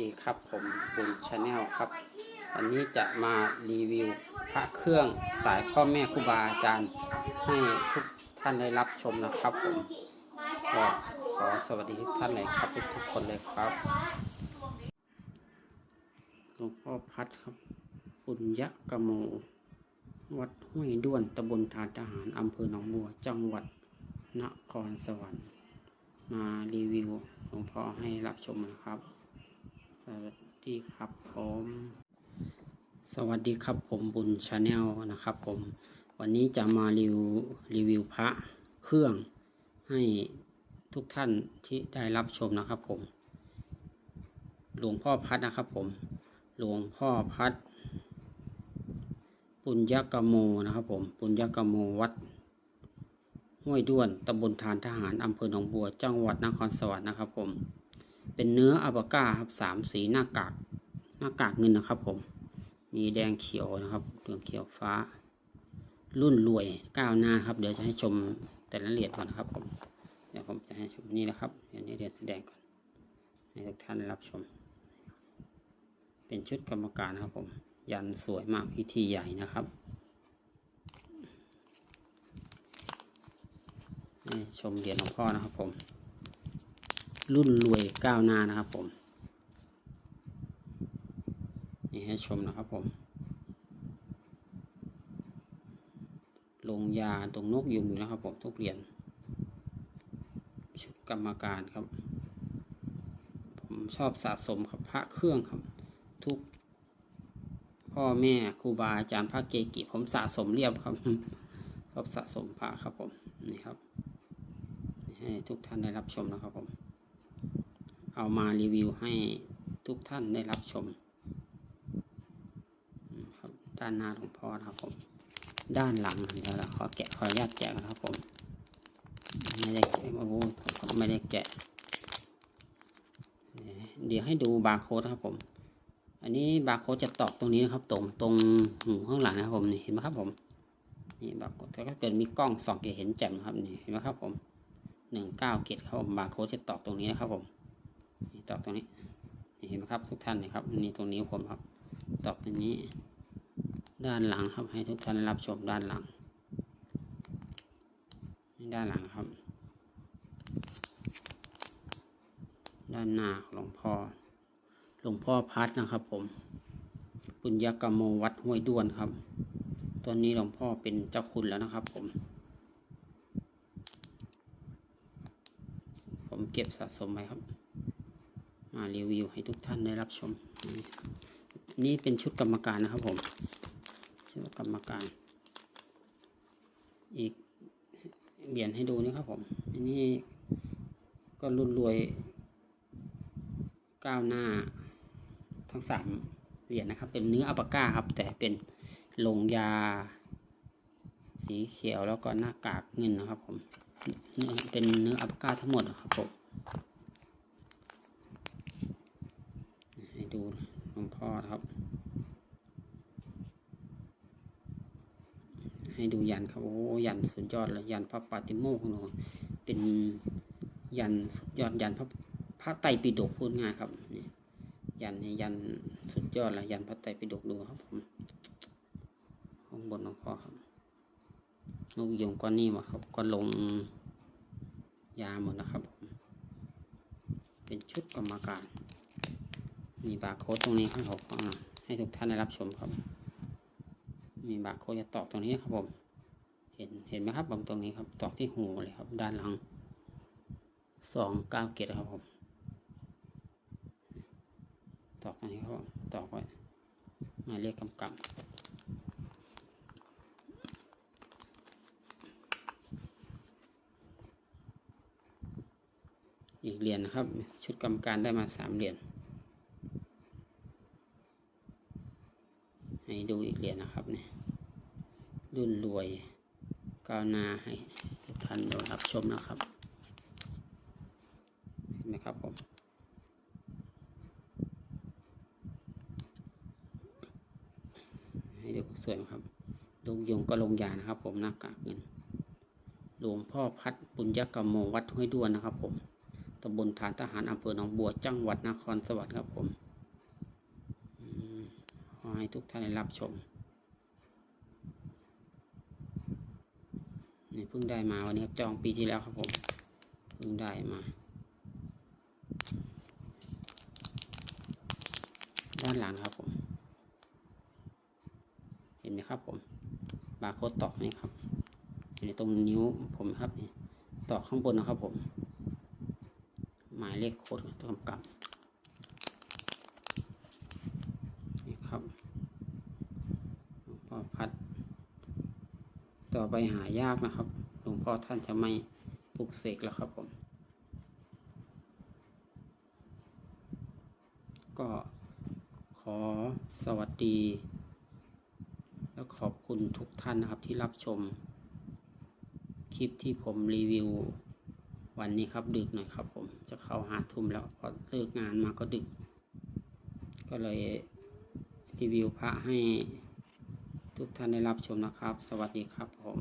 ดีครับผมบุญชาแนลครับ วันนี้จะมารีวิวพระเครื่องสายพ่อแม่ครูบาอาจารย์ ให้ทุกท่านได้รับชมนะครับผมก็ขอสวัสดีทุกท่านเลยครับทุกทุกคนเลยครับหลวงพ่อพัดครับปุญญกโม วัดห้วยด้วนตำบลทานทหารอำเภอหนองบัวจังหวัดนครสวรรค์มารีวิวหลวงพ่อให้รับชมนะครับ สวัสดีครับผม สวัสดีครับผมบุญชาแนลนะครับผม วันนี้จะมารีวิวรีวิวพระเครื่องให้ทุกท่านที่ได้รับชมนะครับผม หลวงพ่อพัดนะครับผม หลวงพ่อพัด ปุญญกโมนะครับผม ปุญญกโมวัดห้วยด้วนตำบลทานทหารอำเภอหนองบัว จังหวัดนครสวรรค์นะครับผม เป็นเนื้ออัลปาก้าครับสามสีหน้ากากหน้ากากเงินนะครับ ผม มีแดงเขียวนะครับเหลืองเขียวฟ้า รุ่นรวยก้าวหน้าครับ เดี๋ยวจะให้ชมแต่ละเหรียญก่อนนะครับ ผมเดี๋ยวผมจะให้ชมนี่นะครับเดี๋ยวนี้เหรียญแสดงก่อนให้ทุกท่านรับชม เป็นชุดกรรมการนะครับ ผม ยันสวยมากพิธีใหญ่นะครับให้ชมเหรียญหลวงพ่อนะครับผม รุ่นรวยก้าวหน้านะครับผม นี่ให้ชมนะครับผม ลงยาตรงนกยุงนะครับผมทุกเหรียญชุดกรรมการครับ ผมชอบสะสมครับพระเครื่องครับ ทุก พ่อแม่ครูบาอาจารย์พระเกกิผมสะสมเรียบครับชอบสะสมพระครับผม นี่ครับให้ทุกท่านได้รับชมนะครับผม เอามารีวิวให้ทุกท่านได้รับชมครับด้านหน้าหลวงพ่อนะครับผม ด้านหลังเดี๋ยวเราขอแกะขออนุญาตแกะนะครับผม ไม่ได้แกะโอ้โหไม่ได้แกะ เดี๋ยวให้ดูบาร์โค้ดนะครับผม อันนี้บาร์โค้ดจะตอกตรงนี้นะครับ ตรงตรงหูข้างหลังนะครับผมนี่เห็นไหมครับผมนี่บาร์โค้ดถ้าเกิดมีกล้องส่องจะเห็นแจ่มนะครับนี่เห็นไหมครับผมหนึ่งเก้าเกตครับผมบาร์โค้ดจะตอกตรงนี้นะครับผม ตอกตรงนี้นเห็นไหมครับทุกท่านนะครับนี่ตรงนี้วผมครับ ตอกตรงนี้ ด้านหลังครับให้ทุกท่านรับชมด้านหลังนี่ด้านหลังครับ ด้านหน้าหลวงพ่อหลวงพ่อพัดนะครับ ผมปุญญกรรมวัดห้วยด้วนครับตอนนี้หลวงพ่อเป็นเจ้าคุณแล้วนะครับ ผม ผมเก็บสะสมไว้ครับ รีวิวให้ทุกท่านได้รับชม นี่เป็นชุดกรรมการนะครับผม ชุดกรรมการ อีกเบียนให้ดูนี่ครับผม อันนี้ก็รุ่นรวยก้าวหน้าทั้งสามเหรียญนะครับ เป็นเนื้ออัปก้าครับ แต่เป็นลงยา สีเขียวแล้วก็หน้ากากเงินนะครับผม เป็นเนื้ออัปก้าทั้งหมดนะครับผมให้ดู หลวงพ่อนะครับ ให้ดูยันครับ โอ้ยันสุดยอดเลยยันพระปาติโมกข์ของเราเป็นยันสุดยอดยันพระพระไตรปิฎกพูดง่ายครับนี่ยันยันสุดยอดเลยยันพระไตรปิฎกดูครับผมข้างบนหลวงพ่อครับนกยงก้อนนี่มาครับก็ลงยาหมดนะครับผมเป็นชุดกรรมการ มีบาร์โค้ดตรงนี้ข้างหัวข้าให้ทุกท่านได้รับชมครับ มีบาร์โค้ดจะตอกตรงนี้ครับผม เห็นเห็นไหมครับผมตรงนี้ครับตอกที่หูเลยครับ ด้านหลังสองเก้าเกตครับผม ตอกตรงนี้ครับตอกไว้หมายเลขกำกับอีกเหรียญนะครับ ชุดกรรมการได้มาสามเหรียญ ให้ดูอีกเหรียญนะครับเนี่ย รุ่นรวย ก้าวหน้าให้ทุกท่านได้รับชมนะครับเห็นไหมครับผมให้ดูสวยครับลงยงก็ลงยานะครับ ผมหน้ากากเงินหลวงพ่อพัดปุญญกรรมโมวัดห้วยด้วนนะครับ ผมตำบลฐานทหารอำเภอหนองบัวจังหวัดนครสวรรค์ครับผมขอให้ทุกท่านได้รับชม นี่เพิ่งได้มาวันนี้ครับจองปีที่แล้วครับผมเพิ่งได้มา ด้านหลังครับผม เห็นไหมครับผม บาร์โค้ดตอกนี่ครับอยู่ในตรงนิ้วผมครับนี่ตอกข้างบนนะครับผม หมายเลขโค้ดตัวกำกับนี่ครับพ่อพัด ต่อไปหายากนะครับ หลวงพ่อท่านจะไม่ปลุกเสกแล้วครับผม ก็ขอสวัสดี และขอบคุณทุกท่านนะครับที่รับชม คลิปที่ผมรีวิว วันนี้ครับดึกหน่อยครับผม จะเข้าหาทุ่มแล้วพอเลิกงานมาก็ดึก ก็เลยรีวิวพระให้ ทุกท่านได้รับชมนะครับ สวัสดีครับผม